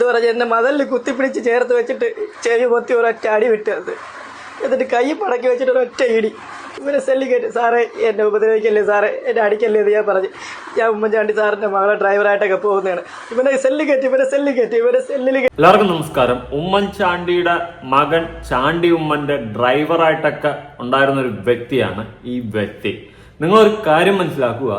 ഇത് പറഞ്ഞ് എന്നെ മതലിൽ കുത്തിപ്പിടിച്ച് ചേർത്ത് വെച്ചിട്ട് ചെവി പൊത്തി ഒരൊറ്റ അടി വിട്ടത് എന്നിട്ട് കൈ പടക്കി വെച്ചിട്ട് ഒരൊറ്റ ഇടി. ഇവരെ സെല്ലി കയറ്റി സാറേ എന്നെ ഉപദ്രവിക്കല്ലേ സാറേ? എന്നെ അടിക്കല്ലേ എന്ന് ഞാൻ പറഞ്ഞു. ഞാൻ ഉമ്മൻചാണ്ടി സാറിന്റെ മകളെ ഡ്രൈവറായിട്ടൊക്കെ പോകുന്നതാണ്. ഇവനെ സെല്ലി കയറ്റി ഇവരെ സെല്ലി കയറ്റി ഇവരെ സെല്ലിൽ എല്ലാവർക്കും നമസ്കാരം. ഉമ്മൻചാണ്ടിയുടെ മകൻ ചാണ്ടി ഉമ്മന്റെ ഡ്രൈവറായിട്ടൊക്കെ ഉണ്ടായിരുന്ന ഒരു വ്യക്തിയാണ് ഈ വ്യക്തി. നിങ്ങളൊരു കാര്യം മനസ്സിലാക്കുക.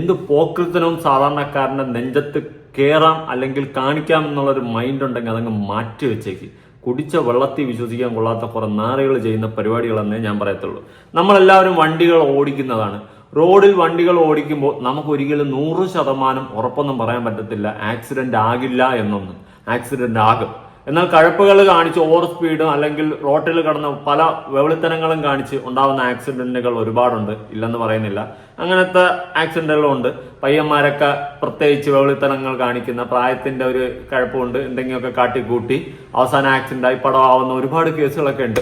എന്ത് പോക്കൃത്തനവും സാധാരണക്കാരന്റെ നെഞ്ചത്ത് കയറാം അല്ലെങ്കിൽ കാണിക്കാം എന്നുള്ളൊരു മൈൻഡ് ഉണ്ടെങ്കിൽ അതങ്ങ് മാറ്റി വെച്ചേക്ക്. കുടിച്ച വെള്ളത്തിൽ വിശ്വസിക്കാൻ കൊള്ളാത്ത കുറെ നാറുകൾ ചെയ്യുന്ന പരിപാടികളെന്നേ ഞാൻ പറയത്തുള്ളൂ. നമ്മളെല്ലാവരും വണ്ടികൾ ഓടിക്കുന്നതാണ്. റോഡിൽ വണ്ടികൾ ഓടിക്കുമ്പോൾ നമുക്ക് ഒരിക്കലും നൂറ് ശതമാനം ഉറപ്പൊന്നും പറയാൻ പറ്റത്തില്ല. ആക്സിഡന്റ് ആകില്ല എന്നൊന്നും. ആക്സിഡന്റ് ആകും. എന്നാൽ കഴപ്പുകൾ കാണിച്ച് ഓവർ സ്പീഡും അല്ലെങ്കിൽ റോട്ടിൽ കടന്ന പല വെളിത്തനങ്ങളും കാണിച്ച് ഉണ്ടാവുന്ന ആക്സിഡന്റുകൾ ഒരുപാടുണ്ട്. ഇല്ലെന്ന് പറയുന്നില്ല. അങ്ങനത്തെ ആക്സിഡന്റുകളും ഉണ്ട്. പയ്യന്മാരൊക്കെ പ്രത്യേകിച്ച് വെളിത്തനങ്ങൾ കാണിക്കുന്ന പ്രായത്തിന്റെ ഒരു കഴപ്പമുണ്ട് എന്തെങ്കിലുമൊക്കെ കാട്ടിക്കൂട്ടി അവസാന ആക്സിഡന്റ് ആയി പടമാവുന്ന ഒരുപാട് കേസുകളൊക്കെ ഉണ്ട്.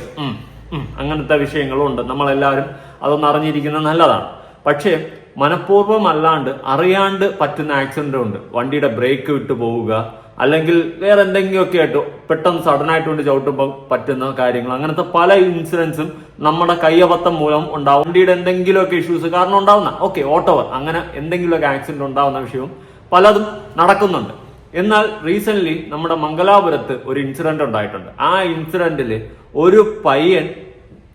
അങ്ങനത്തെ വിഷയങ്ങളും ഉണ്ട്. നമ്മളെല്ലാവരും അതൊന്നും അറിഞ്ഞിരിക്കുന്നത് നല്ലതാണ്. പക്ഷേ മനഃപൂർവം അല്ലാണ്ട് അറിയാണ്ട് പറ്റുന്ന ആക്സിഡന്റ് ഉണ്ട്. വണ്ടിയുടെ ബ്രേക്ക് വിട്ടു പോവുക അല്ലെങ്കിൽ വേറെ എന്തെങ്കിലുമൊക്കെ ആയിട്ട് പെട്ടെന്ന് സഡൻ ആയിട്ട് കൊണ്ട് ചവിട്ടുമ്പോൾ പറ്റുന്ന കാര്യങ്ങൾ. അങ്ങനത്തെ പല ഇൻസിഡൻസും നമ്മുടെ കയ്യബത്തം മൂലം ഉണ്ടാവും. വണ്ടിയുടെ എന്തെങ്കിലുമൊക്കെ ഇഷ്യൂസ് കാരണം ഉണ്ടാവുന്ന ഓക്കെ ഓട്ടോവർ അങ്ങനെ എന്തെങ്കിലുമൊക്കെ ആക്സിഡന്റ് ഉണ്ടാവുന്ന വിഷയവും പലതും നടക്കുന്നുണ്ട്. എന്നാൽ റീസെന്റ് നമ്മുടെ മംഗലാപുരത്ത് ഒരു ഇൻസിഡന്റ് ഉണ്ടായിട്ടുണ്ട്. ആ ഇൻസിഡന്റിൽ ഒരു പയ്യൻ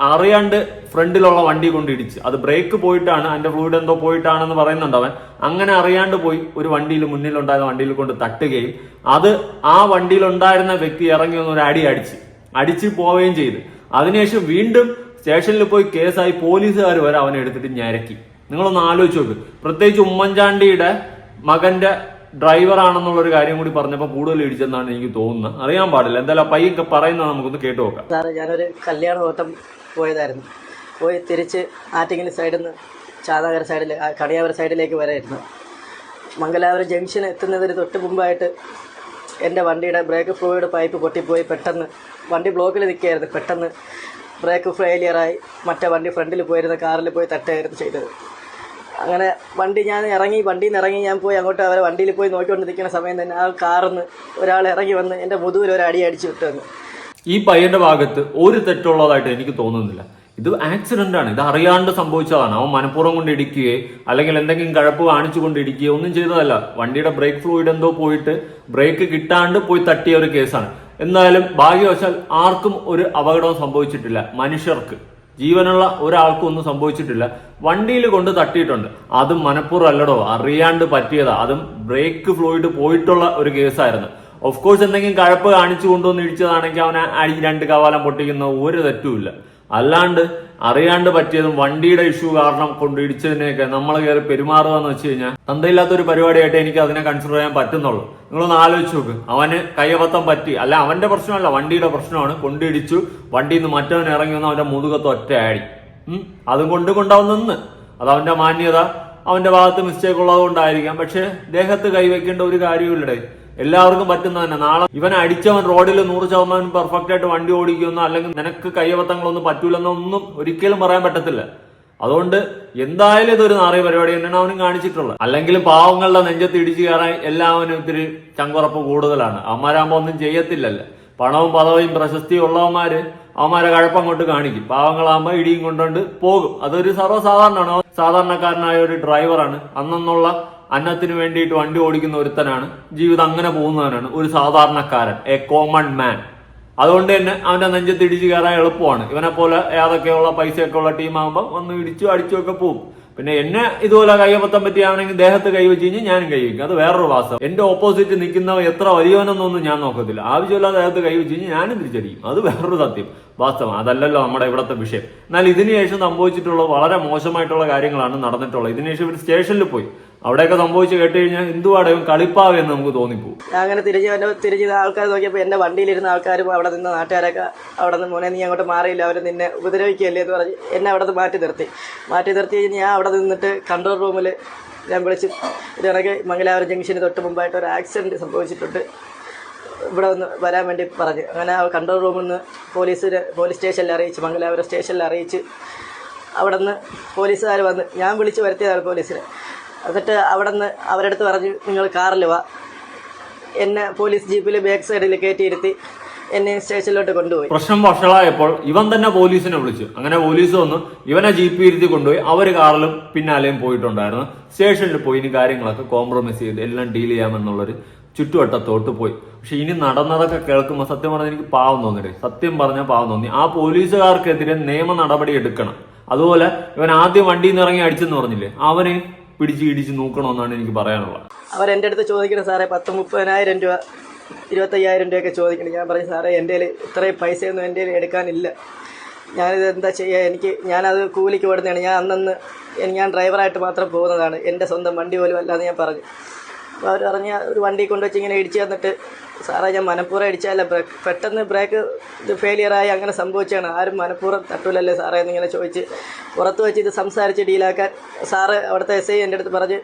അറിയാണ്ട് ഫ്രണ്ടിലുള്ള വണ്ടി കൊണ്ട് ഇടിച്ച് അത് ബ്രേക്ക് പോയിട്ടാണ് അതിന്റെ ഫ്ലൂയിഡ് എന്തോ പോയിട്ടാണെന്ന് പറയുന്നുണ്ട് അവൻ. അങ്ങനെ അറിയാണ്ട് പോയി ഒരു വണ്ടിയിൽ മുന്നിലുണ്ടായിരുന്ന വണ്ടിയിൽ കൊണ്ട് തട്ടുകയും അത് ആ വണ്ടിയിലുണ്ടായിരുന്ന വ്യക്തി ഇറങ്ങി വന്ന് ഒരു അടി അടിച്ച് അടിച്ച് പോവുകയും ചെയ്തു. അതിനുശേഷം വീണ്ടും സ്റ്റേഷനിൽ പോയി കേസായി പോലീസുകാർ വരെ അവനെ എടുത്തിട്ട് ഞരക്കി. നിങ്ങളൊന്ന് ആലോചിച്ച് നോക്ക്. പ്രത്യേകിച്ച് ഉമ്മൻചാണ്ടിയുടെ മകന്റെ ഡ്രൈവർ ആണെന്നുള്ള ഒരു കാര്യം കൂടി പറഞ്ഞപ്പോൾ കൂടുതൽ ഇടിച്ചെന്നാണ് എനിക്ക് തോന്നുന്നത്. അറിയാൻ പാടില്ല. എന്തായാലും പയ്യൊക്കെ പറയുന്നത് നമുക്കൊന്ന് കേട്ടു നോക്കാം. സാറേ ഞാനൊരു കല്യാണ ഓട്ടം പോയതായിരുന്നു. പോയി തിരിച്ച് ആറ്റിങ്ങൽ സൈഡിൽ നിന്ന് ചാതാകര സൈഡിൽ കണിയാവര സൈഡിലേക്ക് വരായിരുന്നു. മംഗലാപുരം ജംഗ്ഷൻ എത്തുന്നതിന് തൊട്ട് മുമ്പായിട്ട് എന്റെ വണ്ടിയുടെ ബ്രേക്ക് ഫ്ലൂയിഡ് പൈപ്പ് പൊട്ടിപ്പോയി. പെട്ടെന്ന് വണ്ടി ബ്ലോക്കിൽ നിൽക്കുകയായിരുന്നു. പെട്ടെന്ന് ബ്രേക്ക് ഫെയിലിയറായി. മറ്റേ വണ്ടി ഫ്രണ്ടിൽ പോയിരുന്ന കാറിൽ പോയി തട്ടുകയായിരുന്നു ചെയ്തത്. അങ്ങനെ വണ്ടി ഞാൻ ഇറങ്ങി വണ്ടിയിൽ നിന്ന് ഇറങ്ങി ഞാൻ പോയി അങ്ങോട്ട് അവരെ വണ്ടിയിൽ പോയി നോക്കിക്കൊണ്ട് നിൽക്കുന്ന സമയം തന്നെ ആ കാറിൽ നിന്ന് ഒരാൾ ഇറങ്ങി വന്ന് എന്റെ മുതുകിൽ ഒരു അടി അടിച്ചു വിട്ടു വന്ന്. ഈ പയ്യന്റെ ഭാഗത്ത് ഒരു തെറ്റുള്ളതായിട്ട് എനിക്ക് തോന്നുന്നില്ല. ഇത് ആക്സിഡന്റ് ആണ്. ഇത് അറിയാണ്ട് സംഭവിച്ചതാണ്. അവൻ മനഃപൂർവം കൊണ്ട് ഇടിക്കുകയോ അല്ലെങ്കിൽ എന്തെങ്കിലും കഴപ്പ് കാണിച്ചു കൊണ്ട് ഇടിക്കുകയോ ഒന്നും ചെയ്തതല്ല. വണ്ടിയുടെ ബ്രേക്ക് ഫ്ലൂയിഡ് എന്തോ പോയിട്ട് ബ്രേക്ക് കിട്ടാണ്ട് പോയി തട്ടിയ ഒരു കേസാണ് എന്നാലും ഭാഗ്യവശാൽ ആർക്കും ഒരു അപകടവും സംഭവിച്ചിട്ടില്ല മനുഷ്യർക്ക്. ജീവനുള്ള ഒരാൾക്കും ഒന്നും സംഭവിച്ചിട്ടില്ല. വണ്ടിയിൽ കൊണ്ട് തട്ടിയിട്ടുണ്ട്. അതും മനഃപൂർവം അല്ലടോ അറിയാണ്ട് പറ്റിയതാ. അതും ബ്രേക്ക് ഫ്ലൂയിഡ് പോയിട്ടുള്ള ഒരു കേസായിരുന്നു. ഓഫ് കോഴ്സ് എന്തെങ്കിലും കഴപ്പ് കാണിച്ചു കൊണ്ടുവന്ന് ഇടിച്ചതാണെങ്കിൽ അവനെ അടി രണ്ട് കവാലം പൊട്ടിക്കുന്ന ഒരു തെറ്റുമില്ല. അല്ലാണ്ട് അറിയാണ്ട് പറ്റിയതും വണ്ടിയുടെ ഇഷ്യൂ കാരണം കൊണ്ട് ഇടിച്ചതിനെയൊക്കെ നമ്മൾ കയറി പെരുമാറുക എന്ന് വെച്ച് കഴിഞ്ഞാൽ തന്തയില്ലാത്ത ഒരു പരിപാടിയായിട്ട് എനിക്ക് അതിനെ കൺസിഡർ ചെയ്യാൻ പറ്റുന്നുള്ളൂ. നിങ്ങളൊന്ന് ആലോചിച്ച് നോക്ക്. അവന് കയ്യബദ്ധം പറ്റി. അല്ല അവന്റെ പ്രശ്നമല്ല വണ്ടിയുടെ പ്രശ്നമാണ്. കൊണ്ടിടിച്ചു വണ്ടിയിൽ നിന്ന് മറ്റവൻ ഇറങ്ങി വന്ന് അവന്റെ മുതുകത്ത് ഒറ്റ ആടി ഉം. അതും കൊണ്ട് കൊണ്ടാവുന്നു അത് അവന്റെ മാന്യത അവന്റെ ഭാഗത്ത് മിസ്റ്റേക്ക് ഉള്ളത് കൊണ്ടായിരിക്കാം പക്ഷെ ദേഹത്ത് കൈവയ്ക്കേണ്ട ഒരു കാര്യമില്ലടേ എല്ലാവർക്കും പറ്റുന്ന തന്നെ. നാളെ ഇവൻ അടിച്ചവൻ റോഡിൽ നൂറ് ശതമാനം പെർഫെക്റ്റ് ആയിട്ട് വണ്ടി ഓടിക്കുമെന്നോ അല്ലെങ്കിൽ നിനക്ക് കയ്യബദ്ധങ്ങളൊന്നും പറ്റൂലെന്നൊന്നും ഒരിക്കലും പറയാൻ പറ്റത്തില്ല. അതുകൊണ്ട് എന്തായാലും ഇതൊരു നാറിയ പരിപാടി തന്നെയാണ് അവനും കാണിച്ചിട്ടുള്ളത്. അല്ലെങ്കിലും പാവങ്ങളുടെ നെഞ്ചത്ത് ഇടിച്ചു കയറാൻ എല്ലാവനും ഇത്തിരി ചങ്കുറപ്പ് കൂടുതലാണ്. അവന്മാരാകുമ്പോ ഒന്നും ചെയ്യത്തില്ലല്ലോ. പണവും പദവിയും പ്രശസ്തിയും ഉള്ളവന്മാര് അവന്മാരെ കഴപ്പം കൊണ്ട് കാണിക്കും. പാവങ്ങളാകുമ്പോ ഇടിയും കൊണ്ടുകൊണ്ട് പോകും. അതൊരു സർവസാധാരണമാണ്. സാധാരണക്കാരനായ ഒരു ഡ്രൈവറാണ് അന്നുള്ള അന്നത്തിന് വേണ്ടിയിട്ട് വണ്ടി ഓടിക്കുന്ന ഒരുത്തനാണ്. ജീവിതം അങ്ങനെ പോകുന്നവനാണ്. ഒരു സാധാരണക്കാരൻ. എ കോമൺ മാൻ അതുകൊണ്ട് തന്നെ അവന്റെ നെഞ്ചത്ത് ഇടിച്ച് കയറാൻ എളുപ്പമാണ്. ഇവനെ പോലെ ഏതൊക്കെയുള്ള പൈസയൊക്കെ ഉള്ള ടീമാകുമ്പോൾ വന്ന് ഇടിച്ചു അടിച്ചു ഒക്കെ പോകും. പിന്നെ എന്നെ ഇതുപോലെ കൈവത്തം പറ്റിയാണെങ്കിൽ ദേഹത്ത് കൈവച്ച് കഴിഞ്ഞാൽ ഞാനും കൈവയ്ക്കും അത് വേറൊരു വാസം. എന്റെ ഓപ്പോസിറ്റ് നിൽക്കുന്നവ എത്ര വലിയവനെന്നൊന്നും ഞാൻ നോക്കത്തില്ല. ആവശ്യമില്ലാതെ ദേഹത്ത് കൈവച്ച് കഴിഞ്ഞാൽ ഞാനും തിരിച്ചടിക്കും. അത് വേറൊരു സത്യം. വാസ്തവം. അതല്ലല്ലോ നമ്മുടെ ഇവിടുത്തെ വിഷയം. എന്നാൽ ഇതിനുശേഷം സംഭവിച്ചിട്ടുള്ള വളരെ മോശമായിട്ടുള്ള കാര്യങ്ങളാണ് നടന്നിട്ടുള്ളത്. ഇതിനുശേഷം ഇവർ സ്റ്റേഷനിൽ പോയി. അവിടെയൊക്കെ സംഭവിച്ചു കേട്ട് കഴിഞ്ഞാൽ എന്തുവാടെ കളിപ്പാവ് എന്ന് നമുക്ക് തോന്നിപ്പോ അങ്ങനെ തിരിഞ്ഞു എന്നെ തിരിഞ്ഞു ആൾക്കാർ നോക്കിയപ്പോൾ എന്റെ വണ്ടിയിലിരുന്ന ആൾക്കാരും അവിടെ നിന്ന് നാട്ടുകാരൊക്കെ അവിടെ നിന്ന് മോനെ നീ അങ്ങോട്ട് മാറിയില്ല അവർ നിന്നെ ഉപദ്രവിക്കുകയല്ലേ എന്ന് പറഞ്ഞ് എന്നെ അവിടെ നിന്ന് മാറ്റി നിർത്തി. മാറ്റി നിർത്തി കഴിഞ്ഞ് ഞാൻ അവിടെ നിന്നിട്ട് കൺട്രോൾ റൂമിൽ ഞാൻ വിളിച്ച് ഇതിനിടയ്ക്ക് മംഗലാപുരം ജംഗ്ഷന് തൊട്ട് മുമ്പായിട്ട് ഒരു ആക്സിഡന്റ് സംഭവിച്ചിട്ടുണ്ട്. ഇവിടെ ഒന്ന് വരാൻ വേണ്ടി പറഞ്ഞു. അങ്ങനെ ആ കൺട്രോൾ റൂമിൽ നിന്ന് പോലീസ് പോലീസ് സ്റ്റേഷനിൽ അറിയിച്ച് മംഗലാപുരം സ്റ്റേഷനിൽ അറിയിച്ച് അവിടെ നിന്ന് പോലീസുകാർ വന്ന് ഞാൻ വിളിച്ച് വരുത്തിയതാണ് പോലീസിനെ എന്നിട്ട് അവിടെ നിന്ന് അവരുടെ അടുത്ത് പറഞ്ഞു നിങ്ങൾ കാറിൽ വാ. എന്നെ പോലീസ് ജീപ്പിൽ ബാക്ക് സൈഡിൽ കയറ്റിയിരുത്തി എന്നെ സ്റ്റേഷനിലോട്ട് കൊണ്ടുപോയി. പ്രശ്നം വഷളായപ്പോൾ ഇവൻ തന്നെ പോലീസിനെ വിളിച്ചു. അങ്ങനെ പോലീസ് വന്ന് ഇവനെ ജീപ്പ് ഇരുത്തി കൊണ്ടുപോയി. അവർ കാറിലും പിന്നാലെയും പോയിട്ടുണ്ടായിരുന്നു. സ്റ്റേഷനിൽ പോയി ഇനി കാര്യങ്ങളൊക്കെ കോംപ്രമൈസ് ചെയ്ത് എല്ലാം ഡീൽ ചെയ്യാമെന്നുള്ളൊരു ചുറ്റുവട്ടത്തോട്ട് പോയി. പക്ഷെ ഇനി നടന്നതൊക്കെ കേൾക്കുമ്പോൾ സത്യം പറഞ്ഞാൽ എനിക്ക് പാവം തോന്നിട്ട് സത്യം പറഞ്ഞാൽ പാവം തോന്നി. ആ പോലീസുകാർക്കെതിരെ നിയമ നടപടി എടുക്കണം. അതുപോലെ ഇവൻ ആദ്യം വണ്ടിയിൽ നിന്ന് ഇറങ്ങി അടിച്ചെന്ന് പറഞ്ഞില്ലേ? അവനെ പിടിച്ച് ഇടിച്ച് നോക്കണമെന്നാണ് എനിക്ക് പറയാനുള്ളത്. അവരെന്റെ അടുത്ത് ചോദിക്കണം സാറേ പത്ത് മുപ്പതിനായിരം രൂപ ഇരുപത്തയ്യായിരം രൂപയൊക്കെ ചോദിക്കണം. ഞാൻ പറഞ്ഞു സാറേ എന്റെ കയ്യിൽ ഇത്രയും പൈസയൊന്നും എന്റെ എടുക്കാനില്ല. ഞാനിത് എന്താ ചെയ്യുക എനിക്ക് ഞാനത് കൂലിക്ക് ഓടുന്നതാണ്. ഞാൻ അന്നന്ന് ഞാൻ ഡ്രൈവറായിട്ട് മാത്രം പോകുന്നതാണ്. എന്റെ സ്വന്തം വണ്ടി പോലും അല്ലാതെ ഞാൻ പറഞ്ഞു. അപ്പോൾ അവർ പറഞ്ഞ ഒരു വണ്ടി കൊണ്ടുവച്ച് ഇങ്ങനെ ഇടിച്ച് തന്നിട്ട് സാറേ ഞാൻ മനഃപൂർവം അടിച്ചാലേ ബ്രേക്ക് പെട്ടെന്ന് ബ്രേക്ക് ഇത് ഫെയിലിയറായി അങ്ങനെ സംഭവിച്ചാണ് ആരും മനഃപൂർവം തട്ടൂലല്ലേ സാറേ എന്നിങ്ങനെ ചോദിച്ച്. പുറത്ത് വെച്ച് ഇത് സംസാരിച്ച് ഡീലാക്കാൻ സാറ് അവിടുത്തെ എസ് ഐ എന്റെ അടുത്ത് പറഞ്ഞ്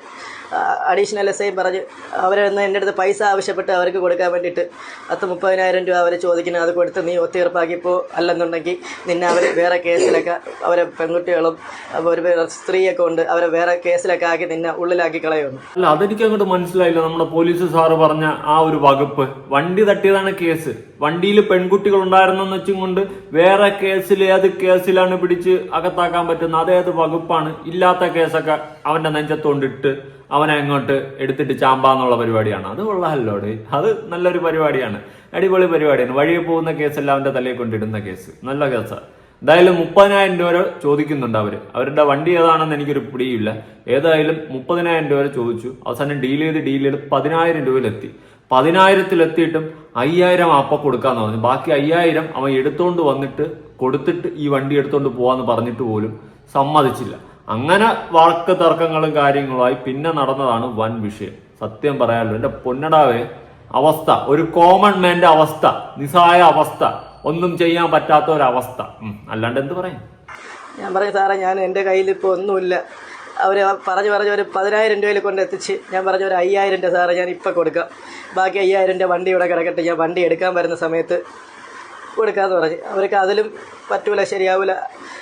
അഡീഷണൽ എസ് ഐ പറഞ്ഞ് അവരൊന്ന് എന്റെ അടുത്ത് പൈസ ആവശ്യപ്പെട്ട് അവർക്ക് കൊടുക്കാൻ വേണ്ടിയിട്ട് പത്ത് മുപ്പതിനായിരം രൂപ അവർ ചോദിക്കുന്നത് അത് കൊടുത്ത് നീ ഒത്തീർപ്പാക്കിപ്പോൾ അല്ലെന്നുണ്ടെങ്കിൽ നിന്നെ അവർ വേറെ കേസിലൊക്കെ അവരെ പെൺകുട്ടികളും ഒരു സ്ത്രീയൊക്കെ ഉണ്ട് അവരെ വേറെ കേസിലൊക്കെ ആക്കി നിന്നെ ഉള്ളിലാക്കി കളയുന്നു. അല്ല അതെനിക്ക് അങ്ങോട്ട് മനസ്സിലായില്ല. നമ്മുടെ പോലീസ് സാറ് പറഞ്ഞ ആ ഒരു വകുപ്പ് വണ്ടി തട്ടിയതാണ് കേസ്. വണ്ടിയിൽ പെൺകുട്ടികൾ ഉണ്ടായിരുന്നെന്ന് വെച്ചും കൊണ്ട് വേറെ കേസിൽ ഏത് കേസിലാണ് പിടിച്ച് അകത്താക്കാൻ പറ്റുന്ന അതേത് വകുപ്പാണ്? ഇല്ലാത്ത കേസൊക്കെ അവന്റെ നെഞ്ചത്തോണ്ടിട്ട് അവനെ അങ്ങോട്ട് എടുത്തിട്ട് ചാമ്പാന്നുള്ള പരിപാടിയാണ്. അത് കൊള്ളാമല്ലോ അത് നല്ലൊരു പരിപാടിയാണ്. അടിപൊളി പരിപാടിയാണ്. വഴിയെ പോകുന്ന കേസെല്ലാം അവന്റെ തലയിൽ കൊണ്ടിടുന്ന കേസ്. നല്ല കേസാണ് എന്തായാലും മുപ്പതിനായിരം രൂപ ചോദിക്കുന്നുണ്ട് അവർ. അവരുടെ വണ്ടി ഏതാണെന്ന് എനിക്കൊരു പിടിയില്ല. ഏതായാലും മുപ്പതിനായിരം രൂപ ചോദിച്ചു. അവസാനം ഡീൽ ചെയ്ത് ഡീൽ ചെയ്ത് പതിനായിരം രൂപയിലെത്തി. പതിനായിരത്തിലെത്തിയിട്ടും അയ്യായിരം അപ്പ കൊടുക്കാന്ന് പറഞ്ഞു ബാക്കി അയ്യായിരം അവൻ എടുത്തോണ്ട് വന്നിട്ട് കൊടുത്തിട്ട് ഈ വണ്ടി എടുത്തോണ്ട് പോവാന്ന് പറഞ്ഞിട്ട് പോലും സമ്മതിച്ചില്ല. അങ്ങനെ വാക്ക് തർക്കങ്ങളും കാര്യങ്ങളുമായി പിന്നെ നടന്നതാണ് വൻ വിഷയം. സത്യം പറയാമല്ലോ എന്റെ പൊന്നടാവേ അവസ്ഥ ഒരു കോമൺ മാന്റെ അവസ്ഥ നിസ്സായ അവസ്ഥ ഒന്നും ചെയ്യാൻ പറ്റാത്ത ഒരവസ്ഥ അല്ലാണ്ട് എന്ത് പറയാം? ഞാൻ പറയും സാറേ ഞാൻ എന്റെ കയ്യിൽ ഇപ്പോൾ ഒന്നുമില്ല. അവർ പറഞ്ഞു പറഞ്ഞ് ഒരു പതിനായിരം രൂപയിൽ കൊണ്ട് എത്തിച്ച് ഞാൻ പറഞ്ഞ ഒരു അയ്യായിരം രൂപ സാറേ ഞാൻ ഇപ്പം കൊടുക്കാം. ബാക്കി അയ്യായിരം രൂപ വണ്ടി ഇവിടെ കിടക്കട്ടെ ഞാൻ വണ്ടി എടുക്കാൻ വരുന്ന സമയത്ത് കൊടുക്കാമെന്ന് പറഞ്ഞ്. അവർക്ക് അതിലും പറ്റൂല ശരിയാവില്ല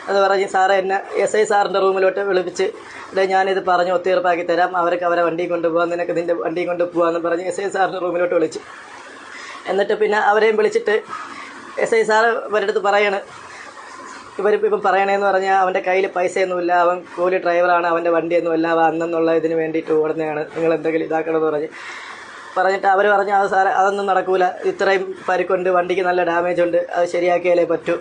എന്ന് പറഞ്ഞ് സാറേ എന്നെ എസ് ഐ സാറിന്റെ റൂമിലോട്ട് വിളിപ്പിച്ച് അല്ലെ ഞാനിത് പറഞ്ഞ് ഒത്തീർപ്പാക്കി തരാം. അവർക്ക് അവരെ വണ്ടി കൊണ്ടുപോകാം നിനക്ക് നിന്റെ വണ്ടി കൊണ്ട് പോകാമെന്ന് പറഞ്ഞ് എസ് ഐ സാറിന്റെ റൂമിലോട്ട് വിളിച്ച്. എന്നിട്ട് പിന്നെ അവരെയും വിളിച്ചിട്ട് എസ് ഐ സാറ് അവരുടെ അടുത്ത് പറയാണ് ഇവരിപ്പോൾ ഇപ്പം പറയണേന്ന് പറഞ്ഞാൽ അവന്റെ കയ്യിൽ പൈസയൊന്നുമില്ല അവൻ കൂലി ഡ്രൈവറാണ് അവന്റെ വണ്ടിയൊന്നുമില്ല അവൻ അന്നെന്നുള്ള ഇതിന് വേണ്ടിയിട്ട് ഓടുന്നതാണ്. നിങ്ങൾ എന്തെങ്കിലും ഇതാക്കണമെന്ന് പറഞ്ഞ് പറഞ്ഞിട്ട് അവർ പറഞ്ഞു അത് സാറേ അതൊന്നും നടക്കൂല. ഇത്രയും പരിക്കുണ്ട് വണ്ടിക്ക് നല്ല ഡാമേജ് ഉണ്ട് അത് ശരിയാക്കിയാലേ പറ്റൂ.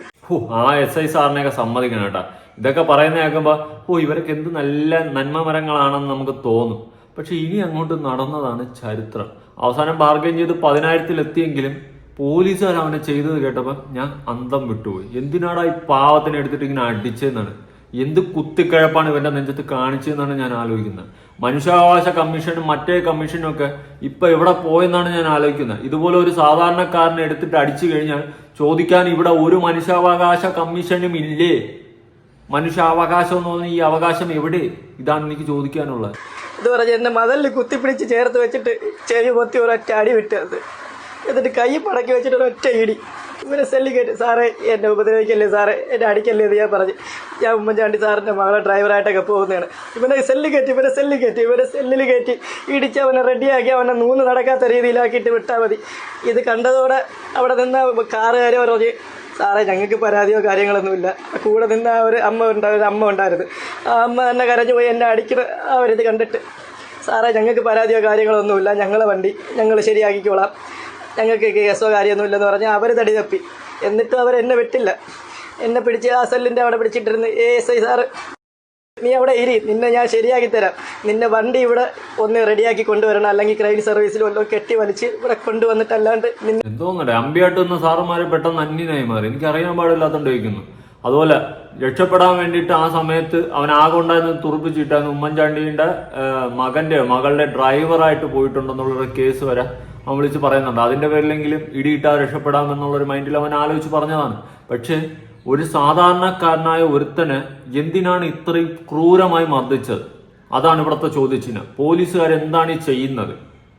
ആ എസ് ഐ സാറിനെയൊക്കെ സമ്മതിക്കണം കേട്ടാ. ഇതൊക്കെ പറയുന്ന കേൾക്കുമ്പോൾ ഓ ഇവരൊക്കെ എന്ത് നല്ല നന്മ മരങ്ങളാണെന്ന് നമുക്ക് തോന്നും. പക്ഷെ ഇനി അങ്ങോട്ട് നടന്നതാണ് ചരിത്രം. അവസാനം ബാർഗൈൻ ചെയ്ത് പതിനായിരത്തിൽ എത്തിയെങ്കിലും പോലീസുകാർ അവനെ ചെയ്തത് കേട്ടപ്പോൾ ഞാൻ അന്തം വിട്ടുപോയി. എന്തിനാടാ ഈ പാവത്തിനെ എടുത്തിട്ട് ഇങ്ങനെ അടിച്ചതെന്നാണ്? എന്ത് കുത്തിക്കഴപ്പാണ് ഇവന്റെ നെഞ്ചത്ത് കാണിച്ചതെന്നാണ് ഞാൻ ആലോചിക്കുന്നത്. മനുഷ്യാവകാശ കമ്മീഷനും മറ്റേ കമ്മീഷനും ഒക്കെ ഇപ്പൊ എവിടെ പോയെന്നാണ് ഞാൻ ആലോചിക്കുന്നത്. ഇതുപോലെ ഒരു സാധാരണക്കാരനെ എടുത്തിട്ട് അടിച്ചു കഴിഞ്ഞാൽ ചോദിക്കാൻ ഇവിടെ ഒരു മനുഷ്യാവകാശ കമ്മീഷനും ഇല്ലേ? മനുഷ്യാവകാശം എന്ന് പറഞ്ഞ ഈ അവകാശം എവിടെ? ഇതാണ് എനിക്ക് ചോദിക്കാനുള്ളത്. ഇത് പറഞ്ഞ് മതലിൽ കുത്തിപ്പിടിച്ച് ചേർത്ത് വെച്ചിട്ട് ചെവി പൊത്തി ഒരൊറ്റ അടി വിട്ടത്. എന്നിട്ട് കൈ പടക്കി വെച്ചിട്ട് ഒരൊറ്റ ഇടി. ഇവരെ സെല്ലി കയറ്റി സാറേ എന്നെ ഉപദ്രവിക്കല്ലേ സാറേ എന്നെ അടിക്കല്ലേ എന്ന് ഞാൻ പറഞ്ഞു. ഞാൻ ഉമ്മൻചാണ്ടി സാറിന്റെ മകളെ ഡ്രൈവറായിട്ടൊക്കെ പോകുന്നതാണ്. ഇവനെ സെല്ലി കയറ്റി ഇവരെ സെല്ലി കയറ്റി ഇവരെ സെല്ലിൽ കയറ്റി. ഇടിച്ച് അവനെ റെഡിയാക്കി അവനെ നൂന്ന് നടക്കാത്ത രീതിയിലാക്കിയിട്ട് വിട്ടാൽ മതി. ഇത് കണ്ടതോടെ അവിടെ നിന്ന് കാറുകാരെ പറഞ്ഞു സാറേ ഞങ്ങൾക്ക് പരാതിയോ കാര്യങ്ങളൊന്നുമില്ല കൂടെ നിന്ന് ആ ഒരു അമ്മ ഉണ്ടാ ഒരു അമ്മ ഉണ്ടായിരുന്നു. ആ അമ്മ തന്നെ കരഞ്ഞു പോയി എന്നെ അടിക്കുന്ന ഒരു ഇത് കണ്ടിട്ട്. സാറേ ഞങ്ങൾക്ക് പരാതിയോ കാര്യങ്ങളൊന്നുമില്ല ഞങ്ങളെ വണ്ടി ഞങ്ങൾ ശരിയാക്കിക്കോളാം. ഞങ്ങൾക്ക് കേസോ കാര്യമൊന്നുമില്ലെന്ന് പറഞ്ഞ് അവർ തടി തപ്പി. എന്നിട്ടും അവർ എന്നെ വിട്ടില്ല. എന്നെ പിടിച്ച് ആ സെല്ലിന്റെ അവിടെ പിടിച്ചിട്ടിരുന്ന് എ എസ് ഐ സാറ് നീ അവിടെ ഇരി. നിന്നെ ഞാൻ ശരിയാക്കി തരാം. നിന്നെ വണ്ടി ഇവിടെ ഒന്ന് റെഡിയാക്കി കൊണ്ടുവരണം. അല്ലെങ്കിൽ ക്രൈം സർവീസിൽ വല്ലതും കെട്ടി വലിച്ച് ഇവിടെ കൊണ്ടുവന്നിട്ടല്ലാണ്ട് എന്തോന്നടേ? അമ്പിയാട്ട് വന്ന സാറുമാര് പെട്ടെന്ന് അന്യനായി മാറി. എനിക്ക് അറിയാൻ പാടില്ലാത്തോണ്ട് ചോദിക്കുന്നു. അതുപോലെ രക്ഷപ്പെടാൻ വേണ്ടിയിട്ട് ആ സമയത്ത് അവൻ ആകെ ഉണ്ടായിരുന്ന തുറപ്പിച്ചിട്ടാണ് ഉമ്മൻചാണ്ടിന്റെ മകന്റെ മകളുടെ ഡ്രൈവറായിട്ട് പോയിട്ടുണ്ടെന്നുള്ളൊരു കേസ് വരെ അവൻ വിളിച്ച് പറയുന്നുണ്ട്. അതിന്റെ പേരിലെങ്കിലും ഇടിയിട്ടാൽ രക്ഷപ്പെടാമെന്നുള്ളൊരു മൈൻഡിൽ അവൻ ആലോചിച്ച് പറഞ്ഞതാണ്. പക്ഷേ ഒരു സാധാരണക്കാരനായ ഒരുത്തന് എന്തിനാണ് ഇത്രയും ക്രൂരമായി മർദ്ദിച്ചത്? അതാണ് ഇവിടുത്തെ ചോദിച്ചിന് പോലീസുകാർ എന്താണ് ഈ ചെയ്യുന്നത്?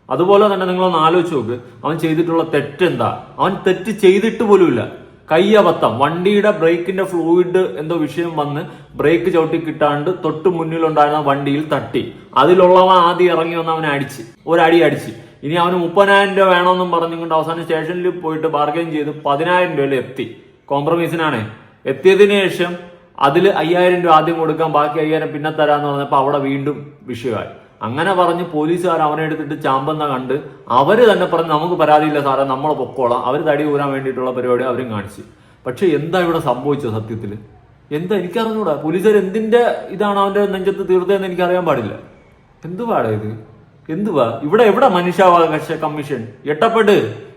അതുപോലെ തന്നെ നിങ്ങളൊന്ന് ആലോചിച്ച് നോക്ക്. അവൻ ചെയ്തിട്ടുള്ള തെറ്റെന്താ? അവൻ തെറ്റ് ചെയ്തിട്ട് പോലുമില്ല. കയ്യബദ്ധം. വണ്ടിയുടെ ബ്രേക്കിന്റെ ഫ്ലൂയിഡ് എന്തോ വിഷയം വന്ന് ബ്രേക്ക് ചവിട്ടി കിട്ടാണ്ട് തൊട്ട് മുന്നിലുണ്ടായിരുന്ന വണ്ടിയിൽ തട്ടി. അതിലുള്ളവൻ ആദ്യം ഇറങ്ങി വന്ന് അവനെ അടിച്ച്. ഒരടി അടിച്ച്. ഇനി അവന് മുപ്പതിനായിരം രൂപ വേണമെന്നും പറഞ്ഞുകൊണ്ട് അവസാനം സ്റ്റേഷനിൽ പോയിട്ട് ബാർഗെയിൻ ചെയ്ത് പതിനായിരം രൂപയിൽ എത്തി. കോംപ്രമൈസിനാണ് എത്തിയതിനു ശേഷം അതിൽ അയ്യായിരം രൂപ ആദ്യം കൊടുക്കാം ബാക്കി അയ്യായിരം പിന്നെ തരാന്ന് പറഞ്ഞപ്പോൾ അവിടെ വീണ്ടും വിഷയമായി. അങ്ങനെ പറഞ്ഞ് പോലീസുകാർ അവനെ എടുത്തിട്ട് ചാമ്പെന്ന കണ്ട് അവർ തന്നെ പറഞ്ഞ് നമുക്ക് പരാതിയില്ല സാറേ നമ്മൾ പൊക്കോളാം. അവർ തടി ഊരാൻ വേണ്ടിയിട്ടുള്ള പരിപാടി അവരും കാണിച്ചു. പക്ഷേ എന്താ ഇവിടെ സംഭവിച്ചത് സത്യത്തിൽ എന്താ എനിക്കറിഞ്ഞൂടാ. പോലീസുകാർ എന്തിന്റെ ഇതാണ് അവന്റെ നെഞ്ചത്ത് തീർത്തതെന്ന് എനിക്ക് അറിയാൻ പാടില്ല എന്തുവാടാ ഇത്? എന്തുവാ ഇവിടെ എവിടെ മനുഷ്യാവകാശ കമ്മീഷൻ? എട്ടപ്പെട്ട്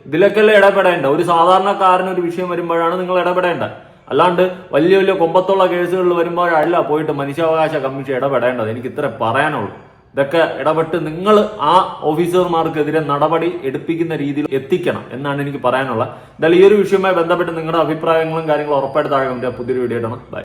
ഇതിലൊക്കെയല്ലേ ഇടപെടേണ്ട. ഒരു സാധാരണക്കാരന് ഒരു വിഷയം വരുമ്പോഴാണ് നിങ്ങൾ ഇടപെടേണ്ട. അല്ലാണ്ട് വലിയ വലിയ കൊമ്പത്തുള്ള കേസുകളിൽ വരുമ്പോഴല്ല പോയിട്ട് മനുഷ്യാവകാശ കമ്മീഷൻ ഇടപെടേണ്ടത്. എനിക്ക് ഇത്ര പറയാനുള്ളൂ. ഇതൊക്കെ ഇടപെട്ട് നിങ്ങൾ ആ ഓഫീസർമാർക്കെതിരെ നടപടി എടുപ്പിക്കുന്ന രീതിയിൽ എത്തിക്കണം എന്നാണ് എനിക്ക് പറയാനുള്ളത്. എന്തായാലും ഈ ഒരു വിഷയവുമായി ബന്ധപ്പെട്ട് നിങ്ങളുടെ അഭിപ്രായങ്ങളും കാര്യങ്ങളും ഉറപ്പായിട്ട് താഴെ പുതിയൊരു വീഡിയോ ഇടണം ബൈ